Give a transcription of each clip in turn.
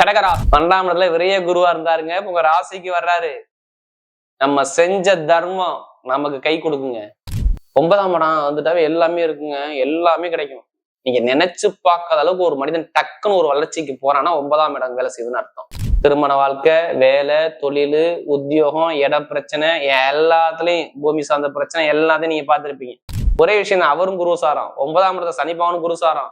கடகரா பன்னெண்டாம் இடத்துல விரைய குருவா இருந்தாருங்க. உங்க ராசிக்கு வர்றாரு. நம்ம செஞ்ச தர்மம் நமக்கு கை கொடுக்குங்க. ஒன்பதாம் இடம் வந்துட்டாவே எல்லாமே இருக்குங்க. எல்லாமே கிடைக்கும். நீங்க நினைச்சு பார்க்காத அளவுக்கு ஒரு மனிதன் டக்குன்னு ஒரு வளர்ச்சிக்கு போறான்னா ஒன்பதாம் இடம் வேலை செய்யுதுன்னு அர்த்தம். திருமண வாழ்க்கை வேலை தொழில் உத்தியோகம் இட பிரச்சனை எல்லாத்துலயும் பூமி சார்ந்த பிரச்சனை எல்லாத்தையும் நீங்க பார்த்துருப்பீங்க. ஒரே விஷயம் அவரும் குருசாரம் ஒன்பதாம் இடத்த சனிபாவனும் குருசாரம்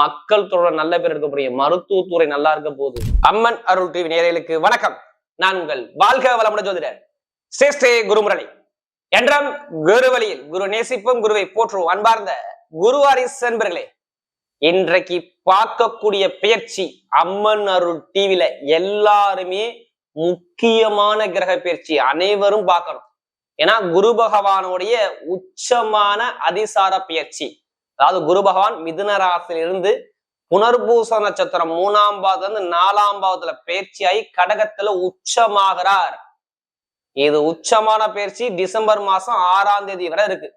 மக்கள் தொடர் நல்ல பேர் இருக்கக்கூடிய போறீங்க. மருத்துவத்துறை நல்லா இருக்க போகுது. அம்மன் அருள் டிவி நேரலுக்கு வணக்கம். நான் உங்கள் வாழ்க வளமுடன் ஜோதிடர் ஸ்ரேஷ்டே குருமுரளி. என்றும் குரு வழியில் குரு நேசிப்பும் குருவை போற்றுவோம் அன்பார்ந்த குருவாரி சென்பர்களே இன்றைக்கு பார்க்கக்கூடிய பயிற்சி அம்மன் அருள் டிவில எல்லாருமே முக்கியமான கிரக பயிற்சி அனைவரும் பார்க்கணும். ஏன்னா குரு பகவானுடைய உச்சமான அதிசார பயிற்சி அதாவது குரு பகவான் மிதுன ராசியிலிருந்து புனர்பூச நட்சத்திரம் மூணாம் பாவத்துல இருந்து நாலாம் பாவத்துல பயிற்சியாகி கடகத்துல உச்சமாகிறார். இது உச்சமான பயிற்சி டிசம்பர் மாசம் ஆறாம் தேதி வரை இருக்கு.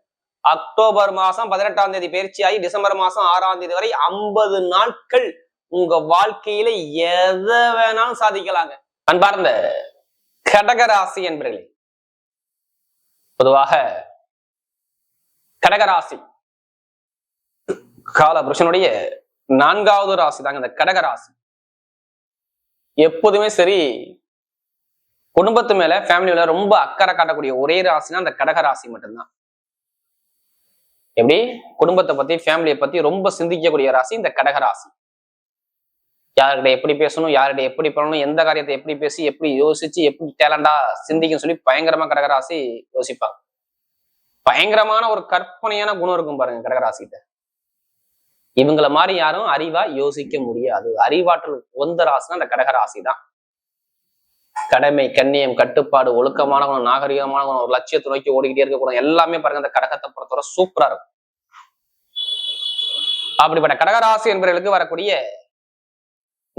அக்டோபர் மாசம் பதினெட்டாம் தேதி பயிற்சியாகி டிசம்பர் மாசம் ஆறாம் தேதி வரை ஐம்பது நாட்கள் உங்க வாழ்க்கையில எதை வேணாலும் சாதிக்கலாங்க. அன்பார்ந்த கடகராசி என்பர்களே பொதுவாக கடகராசி கால புருஷனுடைய நான்காவது ராசி தாங்க இந்த கடக ராசி. எப்போதுமே சரி குடும்பத்து மேல ஃபேமிலியில ரொம்ப அக்கறை காட்டக்கூடிய ஒரே ராசினா அந்த கடக ராசி மட்டும்தான். எப்படி? குடும்பத்தை பத்தி ஃபேமிலியை பத்தி ரொம்ப சிந்திக்கக்கூடிய ராசி இந்த கடக ராசி. யார்கிட்ட எப்படி பேசணும் யார்கிட்ட எப்படி பண்ணணும் எந்த காரியத்தை எப்படி பேசி எப்படி யோசிச்சு எப்படி டேலண்டா சிந்திக்கும் சொல்லி பயங்கரமா கடகராசி யோசிப்பாங்க. பயங்கரமான ஒரு கற்பனையான குணம் இருக்கும் பாருங்க கடகராசிகிட்ட இவங்கள மாதிரி யாரும் அறிவா யோசிக்க முடியாது. அறிவாற்றல் ஒந்த ராசினா அந்த கடகராசி தான் கடமை கண்ணியம் கட்டுப்பாடு ஒழுக்கமான குணம் நாகரிகமான குணம் ஒரு லட்சியத்தை நோக்கி ஓடிக்கிட்டே இருக்கக்கூடாது. எல்லாமே பாருங்க அந்த கடகத்தை பொறுத்தவரை சூப்பரா இருக்கும். அப்படிப்பட்ட கடகராசி என்பவர்களுக்கு வரக்கூடிய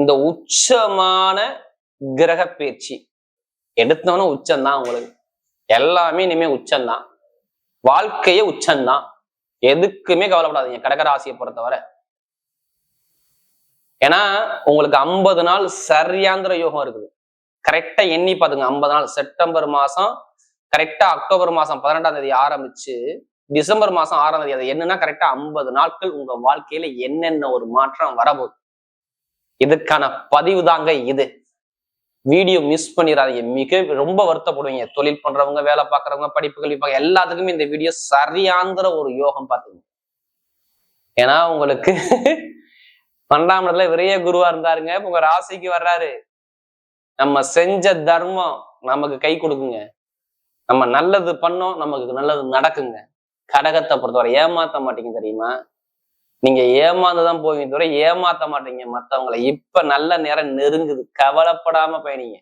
இந்த உச்சமான கிரக பயிற்சி எடுத்தவனும் உச்சம்தான் உங்களுக்கு. எல்லாமே இனிமே உச்சம்தான். வாழ்க்கையே உச்சம்தான். எதுக்குமே கவலைப்படாதீங்க. கடகராசியை பொறுத்தவரை. ஏன்னா உங்களுக்கு ஐம்பது நாள் சரியாந்திர யோகம் இருக்குது. கரெக்டா எண்ணி பாத்துங்க ஐம்பது நாள். செப்டம்பர் மாசம் கரெக்டா அக்டோபர் மாசம் பதினெட்டாம் தேதி ஆரம்பிச்சு டிசம்பர் மாசம் ஆறாம் தேதி அது என்னன்னா கரெக்டா ஐம்பது நாட்கள் உங்க வாழ்க்கையில என்னென்ன ஒரு மாற்றம் வரப்போகுது. இதுக்கான பதிவு தாங்க இது. வீடியோ மிஸ் பண்ணிடாதீங்க மிக ரொம்ப வருத்தப்படுவீங்க. தொழில் பண்றவங்க வேலை பார்க்கறவங்க படிப்பு கல்வி எல்லாத்துக்குமே இந்த வீடியோ சரியாந்திர ஒரு யோகம் பார்த்துங்க ஏன்னா உங்களுக்கு பன்னெண்டாம் இடத்துல விரைய குருவா இருந்தாருங்க. உங்க ராசிக்கு வர்றாரு. நம்ம செஞ்ச தர்மம் நமக்கு கை கொடுக்குங்க. நம்ம நல்லது பண்ணோம் நமக்கு நல்லது நடக்குங்க. கடகத்தை பொறுத்தவரை ஏமாத்த மாட்டீங்க தெரியுமா? நீங்க ஏமாந்துதான் போவீங்க தவிர ஏமாத்த மாட்டீங்க மத்தவங்களை. இப்ப நல்ல நேரம் நெருங்குது. கவலைப்படாம பயணிங்க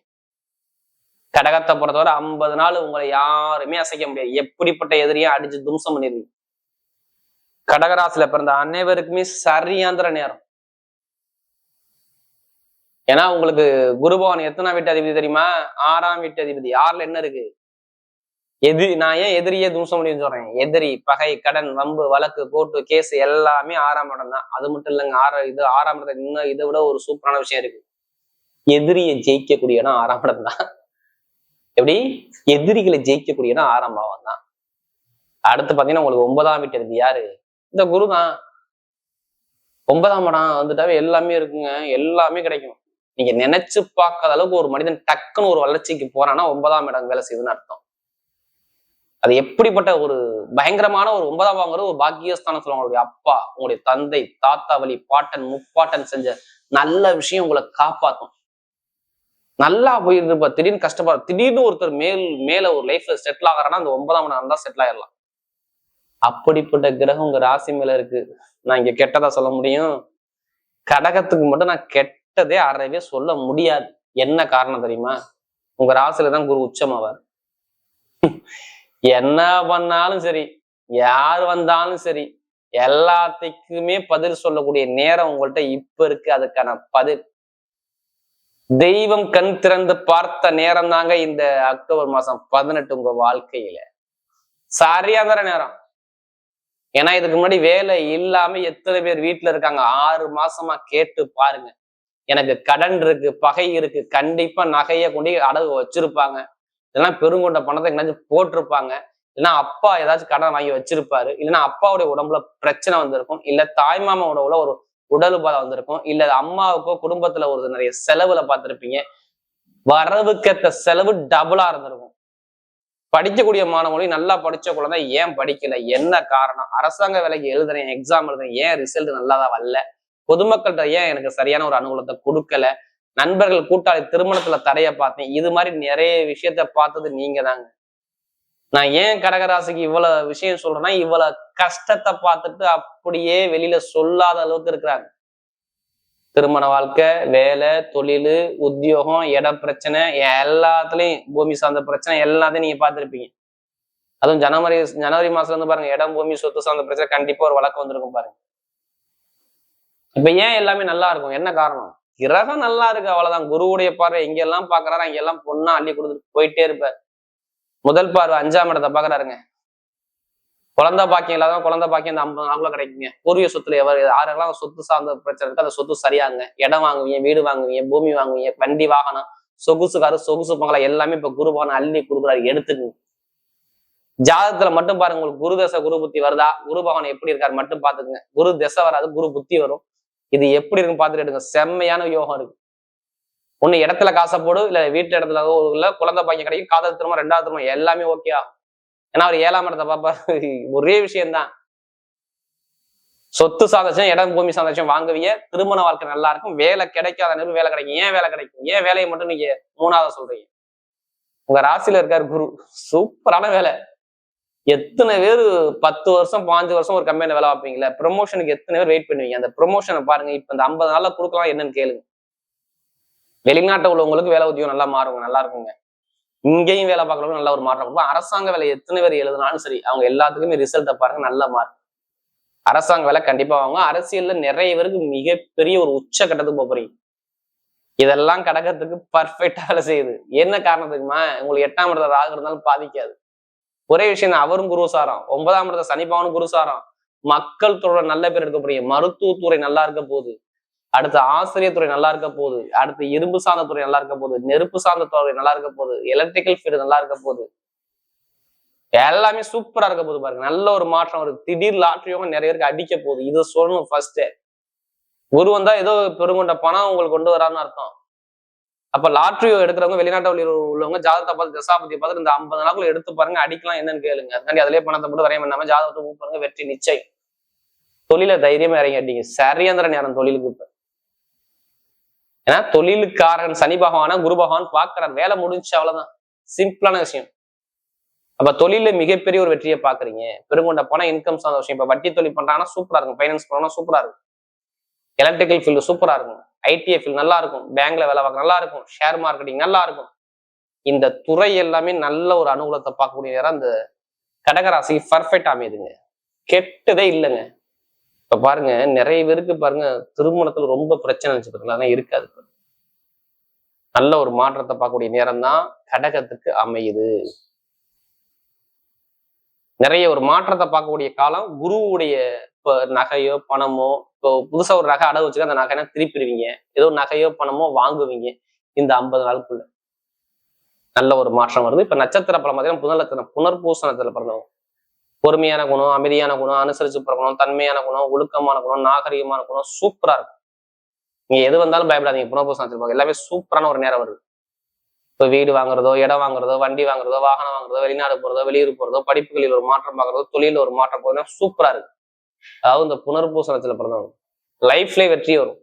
கடகத்தை பொறுத்தவரை ஐம்பது நாள் உங்களை யாருமே அசைக்க முடியாது. எப்படிப்பட்ட எதிரியும் அடிச்சு தும்சம் பண்ணிடுவீங்க. கடகராசில பிறந்த அனைவருக்குமே சரியாந்திர நேரம். ஏன்னா உங்களுக்கு குருபவன் எத்தனாம் வீட்டு அதிபதி தெரியுமா? ஆறாம் வீட்டு அதிபதி. ஆறுல என்ன இருக்கு? எது நான் ஏன் எதிரியே தும்சம் முடியும்னு சொல்றேன்? எதிரி பகை கடன் வம்பு வழக்கு கோர்ட்டு கேஸ் எல்லாமே ஆறாம் இடம் தான். அது மட்டும் இல்லைங்க ஆற இது ஆறாம் இடம் இன்னும் இதை விட ஒரு சூப்பரான விஷயம் இருக்கு. எதிரியை ஜெயிக்கக்கூடிய இடம் ஆறாம் இடம் தான். எப்படி? எதிரிகளை ஜெயிக்கக்கூடிய இடம் ஆறாம் பாவம் தான். அடுத்து பாத்தீங்கன்னா உங்களுக்கு ஒன்பதாம் வீட்டு இருக்கு யாரு? இந்த குரு தான். ஒன்பதாம் இடம் வந்துட்டாவே எல்லாமே இருக்குங்க எல்லாமே கிடைக்கும். நீங்க நினைச்சு பார்க்காத அளவுக்கு ஒரு மனிதன் டக்குன்னு ஒரு வளர்ச்சிக்கு போறான்னா ஒன்பதாம் இடம் வேலை செய்யுதுன்னு அர்த்தம். அது எப்படிப்பட்ட ஒரு பயங்கரமான ஒரு ஒன்பதாம் வாங்குறது ஒரு பாக்கியஸ்தானம் சொல்லுவாங்க. உங்களுடைய அப்பா உங்களுடைய தந்தை தாத்தா வழி பாட்டன் முப்பாட்டன் செஞ்ச நல்ல விஷயம் உங்களை காப்பாற்றும் நல்லா போயிருப்ப திடீர்னு கஷ்டப்பட திடீர்னு ஒருத்தர் மேல் மேல ஒரு லைஃப்ல செட்டில் ஆகிறான்னா அந்த ஒன்பதாம் இடம் தான் செட்டில் ஆயிடலாம். அப்படிப்பட்ட கிரகம் உங்க ராசி மேல இருக்கு. நான் இங்க கெட்டதா சொல்ல முடியும். கடகத்துக்கு மட்டும் நான் கெட்டதே அறவே சொல்ல முடியாது. என்ன காரணம் தெரியுமா? உங்க ராசியில தான் குரு உச்சமாவார். என்ன பண்ணாலும் சரி யார் வந்தாலும் சரி எல்லாத்துக்குமே பதில் சொல்லக்கூடிய நேரம் உங்கள்கிட்ட இப்ப இருக்கு. அதுக்கான பதில். தெய்வம் கண் திறந்து பார்த்த நேரம் தாங்க இந்த அக்டோபர் மாசம் பதினெட்டு உங்க வாழ்க்கையில. சரியாதார நேரம். ஏன்னா இதுக்கு முன்னாடி வேலை இல்லாம எத்தனை பேர் வீட்டுல இருக்காங்க? ஆறு மாசமா கேட்டு பாருங்க. எனக்கு கடன் இருக்கு பகை இருக்கு கண்டிப்பா நகையை கொண்டு அடகு வச்சிருப்பாங்க. இதெல்லாம் பெருங்கொண்ட பணத்தை எங்கேயாச்சும் போட்டிருப்பாங்க. இல்லைன்னா அப்பா ஏதாச்சும் கடன் வாங்கி வச்சிருப்பாரு. இல்லைன்னா அப்பாவுடைய உடம்புல பிரச்சனை வந்திருக்கும். இல்ல தாய்மாமா உடம்புல ஒரு உடல் உபாதை வந்திருக்கும். இல்ல அம்மாவுக்கோ குடும்பத்துல ஒரு நிறைய செலவுல பார்த்திருப்பீங்க. வரவுக்கேத்த செலவு டபுளா இருந்திருக்கும். படிக்கக்கூடிய மாணவர்களையும் நல்லா படிச்ச குழந்தை ஏன் படிக்கல? என்ன காரணம்? அரசாங்க வேலைக்கு எழுதுறேன் எக்ஸாம் எழுதுறேன் ஏன் ரிசல்ட் நல்லாதான் வரல? பொதுமக்கள்கிட்ட ஏன் எனக்கு சரியான ஒரு அனுகூலத்தை கொடுக்கல? நண்பர்கள் கூட்டாளி திருமணத்துல தடைய பார்த்தேன். இது மாதிரி நிறைய விஷயத்த பார்த்தது நீங்க தாங்க. நான் ஏன் கடகராசிக்கு இவ்வளவு விஷயம் சொல்றேன்னா இவ்வளவு கஷ்டத்தை பார்த்துட்டு அப்படியே வெளியில சொல்லாத அளவுக்கு இருக்கிறாங்க. திருமண வாழ்க்கை வேலை தொழில் உத்தியோகம் இட பிரச்சனை எல்லாத்துலயும் பூமி சார்ந்த பிரச்சனை எல்லாத்தையும் நீங்க பார்த்துருப்பீங்க. அதுவும் ஜனவரி ஜனவரி மாசத்துல இருந்து பாருங்க இடம் பூமி சொத்து சார்ந்த பிரச்சனை கண்டிப்பா ஒரு வழக்கு வந்திருக்கும் பாருங்க. இப்ப ஏன் எல்லாமே நல்லா இருக்கும்? என்ன காரணம்? கிரகம் நல்லா இருக்கு அவ்வளவுதான். குருவுடைய பார்வை எங்கெல்லாம் பாக்குறாரு அங்கெல்லாம் பொண்ணா அள்ளி கொடுத்துட்டு போயிட்டே இருப்பார். முதல் பார்வை அஞ்சாம் இடத்தை பாக்குறாருங்க. குழந்தை பாக்கியம் இல்லாத குழந்தை பாக்கியம் இந்த ஐம்பது நாளுக்குள்ள கிடைக்குங்க. பூர்வீக சொத்துல எவர் யாரெல்லாம் சொத்து சார்ந்த பிரச்சனை இருக்கு அந்த சொத்து சரியாங்க இடம் வாங்குவீங்க வீடு வாங்குவீங்க பூமி வாங்குவீங்க வண்டி வாகனம் சொகுசு காரு சொகுசு பங்களா எல்லாமே இப்ப குரு பகவான் அள்ளி கொடுக்குறாரு எடுத்துக்கங்க. ஜாதகத்துல மட்டும் பாருங்க உங்களுக்கு குரு தசை குரு புத்தி வருதா? குரு பகவான் எப்படி இருக்காரு மட்டும் பாத்துக்குங்க குரு தசை வராது குரு புத்தி வரும். இது எப்படி இருக்குன்னு பார்த்துட்டு எடுங்க. செம்மையான யோகம் இருக்கு. ஒண்ணு இடத்துல காசை போடு இல்ல வீட்டு இடத்துல இல்ல குழந்தை பாக்கியம் கிடைக்கும் காதல் திரும்ப ரெண்டாவது திரும்ப எல்லாமே ஓகே ஏன்னா அவர் ஏழாம் இடத்தை பாப்பாரு ஒரே விஷயம்தான். சொத்து சாதச்சம் இடம் பூமி சாதச்சம் வாங்குவீங்க. திருமண வாழ்க்கை நல்லா இருக்கும். வேலை கிடைக்காத நேரம் வேலை கிடைக்கும். ஏன் வேலை கிடைக்கும்? ஏன் வேலையை மட்டும் நீங்க மூணாவது சொல்றீங்க? உங்க ராசியில இருக்காரு குரு. சூப்பரான வேலை. எத்தனை பேர் பத்து வருஷம் பாஞ்சு வருஷம் ஒரு கம்பெனியில் வேலை பார்ப்பீங்களா ப்ரொமோஷனுக்கு எத்தனை பேர் வெயிட் பண்ணுவீங்க? அந்த ப்ரொமோஷனை பாருங்க இப்போ இந்த ஐம்பது நாள்ல கொடுக்கலாம் என்னன்னு கேளுங்க. வெளிநாட்டு உள்ளவங்களுக்கு வேலை உத்தியோகம் நல்லா மாறுங்க நல்லா இருக்குங்க. இங்கேயும் வேலை பார்க்கறவங்க நல்ல ஒரு மாற்றம். கொடுப்போம் அரசாங்க வேலை எத்தனை பேர் எழுதினாலும் சரி அவங்க எல்லாத்துக்குமே ரிசல்ட்டை பாருங்க நல்ல மார்க் அரசாங்க வேலை கண்டிப்பா வாங்க அரசியல்ல நிறைய பேருக்கு மிகப்பெரிய ஒரு உச்ச கட்டத்துக்கு போக போறீங்க. இதெல்லாம் கடக்கிறதுக்கு பர்ஃபெக்டா வேலை செய்யுது. என்ன காரணத்துக்குமா உங்களுக்கு எட்டாம் இடத்துல ராகு இருந்தாலும் பாதிக்காது. ஒரே விஷயம் அவரும் குருசாரம் ஒன்பதாம் இடத்த சனிப்பாவனும் குருசாரம் மக்கள் துறை நல்ல பேர் எடுக்க போறீங்க. மருத்துவத்துறை நல்லா இருக்க போகுது. அடுத்து ஆசிரியர் துறை நல்லா இருக்க போகுது. அடுத்து இரும்பு சார்ந்த துறை நல்லா இருக்க போகுது. நெருப்பு சார்ந்த துறை நல்லா இருக்க போகுது. எலக்ட்ரிக்கல் ஃபீல்டு நல்லா இருக்க போகுது. எல்லாமே சூப்பரா இருக்க போகுது பாருங்க. நல்ல ஒரு மாற்றம் ஒரு திடீர் லாட்ரி நிறைய பேருக்கு அடிக்க போகுது. இதை சொல்லணும் ஃபர்ஸ்ட் குரு வந்தா ஏதோ பெருங்கொண்ட பணம் உங்களுக்கு கொண்டு வரான்னு அர்த்தம். அப்ப லாட்ரியோ எடுக்கிறவங்க வெளிநாட்டில் உள்ளவங்க ஜாதகத்தை பார்த்து தசாபதியை பார்த்து இந்த ஐம்பது நாளுக்குள்ள எடுத்து பாருங்க அடிக்கலாம் என்னன்னு கேளுங்க. அதுக்காண்டி அதிலே பணத்தை மட்டும் வரைய பண்ணாம ஜாதகத்தை ஊ வெற்றி நிச்சயம். தொழில தைரியமா இறங்கி அடிங்க சரியாந்திர நேரம் தொழிலுக்கு இப்ப. ஏன்னா தொழிலுக்காரன் சனி பகவானா குரு பகவான் பாக்குறார் வேலை முடிஞ்சு அவ்வளவுதான். சிம்பிளான விஷயம். அப்ப தொழில மிகப்பெரிய ஒரு வெற்றியை பாக்குறீங்க பெருங்கொண்ட போனா இன்கம் சார்ந்த விஷயம் இப்ப வட்டி தொழில் பண்றாங்கன்னா சூப்பரா இருக்கும். ஃபைனான்ஸ் பண்ணா சூப்பரா இருக்கும். எலக்ட்ரிக்கல் ஃபீல்டு சூப்பரா இருக்கும். ஐடிஐ நல்லா இருக்கும் பேங்க்ல வேலை பார்க்க நல்லா இருக்கும் ஷேர் மார்க்கெட்டிங் நல்லா இருக்கும் இந்த துறை எல்லாமே நல்ல ஒரு அனுகூலத்தை பார்க்கக்கூடிய நேரம் அந்த கடகராசி பர்ஃபெக்ட் அமையுதுங்க. கெட்டதே இல்லைங்க. இப்ப பாருங்க நிறைய பேருக்கு பாருங்க திருமணத்துல ரொம்ப பிரச்சனை வச்சுருக்கலாம் இருக்காது நல்ல ஒரு மாற்றத்தை பார்க்கக்கூடிய நேரம் தான் கடகத்துக்கு அமையுது. நிறைய ஒரு மாற்றத்தை பார்க்கக்கூடிய காலம் குருவுடைய இப்போ நகையோ பணமோ இப்போ புதுசா ஒரு நகை அடகு வச்சுக்க அந்த நகைனா திருப்பிடுவீங்க. ஏதோ நகையோ பணமோ வாங்குவீங்க இந்த ஐம்பது நாளுக்குள்ள. நல்ல ஒரு மாற்றம் வருது. இப்ப நட்சத்திர பலம் பார்த்தீங்கன்னா புனர்லட்சணம் புனர்பூசணத்துல பிறந்தவங்க. பொறுமையான குணம் அமைதியான குணம் அனுசரிச்சு பிறக்கணும் தன்மையான குணம் ஒழுக்கமான குணம் நாகரிகமான குணம் சூப்பரா இருக்கும். நீங்க எது வந்தாலும் பயப்படாதீங்க. புனர்பூசணத்தில் எல்லாமே சூப்பரான ஒரு நேரம் வருது. இப்போ வீடு வாங்குறதோ இடம் வாங்குறதோ வண்டி வாங்குறதோ வாகனம் வாங்குறதோ வெளிநாடு போறதோ வெளியூர் போறதோ படிப்புகளில் ஒரு மாற்றம் பார்க்கறதோ தொழில ஒரு மாற்றம் போறதோ சூப்பரா இருக்கு. அதாவது இந்த புனர்பூசணத்துல பிறந்தவங்க. லைஃப்லேயே வெற்றி வரும்.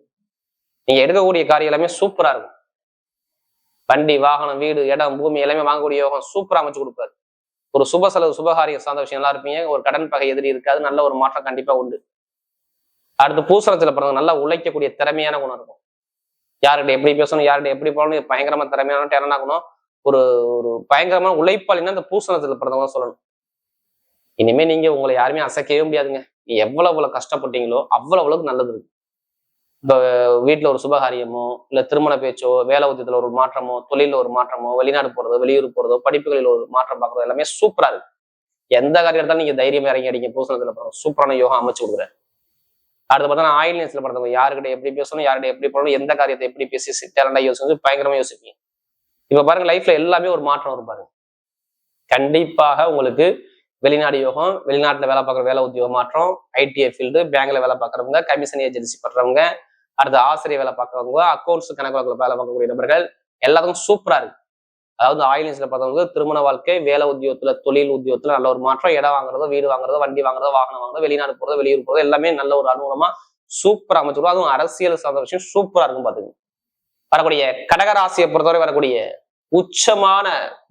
நீங்க எடுக்கக்கூடிய காரியம் எல்லாமே சூப்பரா இருக்கும். வண்டி வாகனம் வீடு இடம் பூமி எல்லாமே வாங்கக்கூடிய யோகம் சூப்பரா அமைச்சு கொடுப்பாரு. ஒரு சுப செலவு சுபகாரியம் சார்ந்த விஷயம் நல்லா இருப்பீங்க. ஒரு கடன் பகை எதிரி இருக்காது. நல்ல ஒரு மாற்றம் கண்டிப்பா உண்டு. அடுத்து பூசணத்துல பிறந்த நல்லா உழைக்கக்கூடிய திறமையான குணம் இருக்கும். யார்கிட்ட எப்படி பேசணும் யார்கிட்ட எப்படி போகணும் பயங்கரமா திறமையான டேலண்ட் ஆகணும் ஒரு ஒரு பயங்கரமான உழைப்பாளின்னா அந்த பூசணத்துல பிறந்தவங்க சொல்லணும். இனிமே நீங்க உங்களை யாருமே அசைக்கவே முடியாதுங்க. நீ எவ்வளவு எவ்வளவு கஷ்டப்பட்டீங்களோ அவ்வளவு அளவுக்கு நல்லது. இருக்கு இப்போ வீட்டுல ஒரு சுபகாரியமோ இல்ல திருமண பேச்சோ வேலை உத்தியத்துல ஒரு மாற்றமோ தொழில ஒரு மாற்றமோ வெளிநாடு போறதோ வெளியூர் போறதோ படிப்புகளில் ஒரு மாற்றம் பார்க்கறதோ எல்லாமே சூப்பரா இருக்கு. எந்த காரியம் எடுத்தாலும் நீங்க தைரியம் இறங்கி அடிங்க பூசணத்துல போகிறோம் சூப்பரான யோகா அமைச்சு கொடுக்குறேன். அடுத்து பார்த்தா ஆயில் நேசத்தில் பிறந்தவங்க யாருக்கிட்ட எப்படி பேசணும் யார்கிட்ட எப்படி போகணும் எந்த காரியத்தை எப்படி பேசி டேலண்டாக யோசிச்சு பயங்கரமாக யோசிப்பீங்க. இப்ப பாருங்க லைஃப்ல எல்லாமே ஒரு மாற்றம் வரும் பாருங்க. கண்டிப்பாக உங்களுக்கு வெளிநாடு யோகம் வெளிநாட்டுல வேலை பார்க்குற வேலை உத்தியோக மாற்றம் ஐடிஐ ஃபீல்டு பேங்க்ல வேலை பார்க்குறவங்க கமிஷன் ஏஜென்சி பண்றவங்க அடுத்து ஆசிரியர் வேலை பார்க்குறவங்க அக்கௌண்ட்ஸ் கணக்கு வழக்கில் வேலை பார்க்கக்கூடிய நபர்கள் எல்லாத்துக்கும் சூப்பரா இருக்கு. அதாவது ஆயிலின்ஸ்ல பார்த்தவங்க திருமண வாழ்க்கை வேலை உத்தியோகத்துல தொழில் உத்தியோகத்துல நல்ல ஒரு மாற்றம் இடம் வாங்குறதோ வீடு வாங்குறதோ வண்டி வாங்குறதோ வாகனம் வாங்குறதோ வெளிநாடு போறதோ வெளியூர் போறதோ எல்லாமே நல்ல ஒரு அனுகூலமா சூப்பரா அமைச்சிருக்கும் அதுவும் அரசியல் சார்ந்த விஷயம் சூப்பரா இருக்கும் பாத்துங்க வரக்கூடிய கடகராசியை பொறுத்தவரை வரக்கூடிய உச்சமான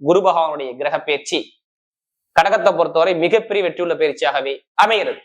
குரு பகவானுடைய கிரக பேச்சு கடகத்தை பொறுத்தவரை மிகப்பெரிய வெற்றியுள்ள பயிற்சியாகவே அமைகிறது.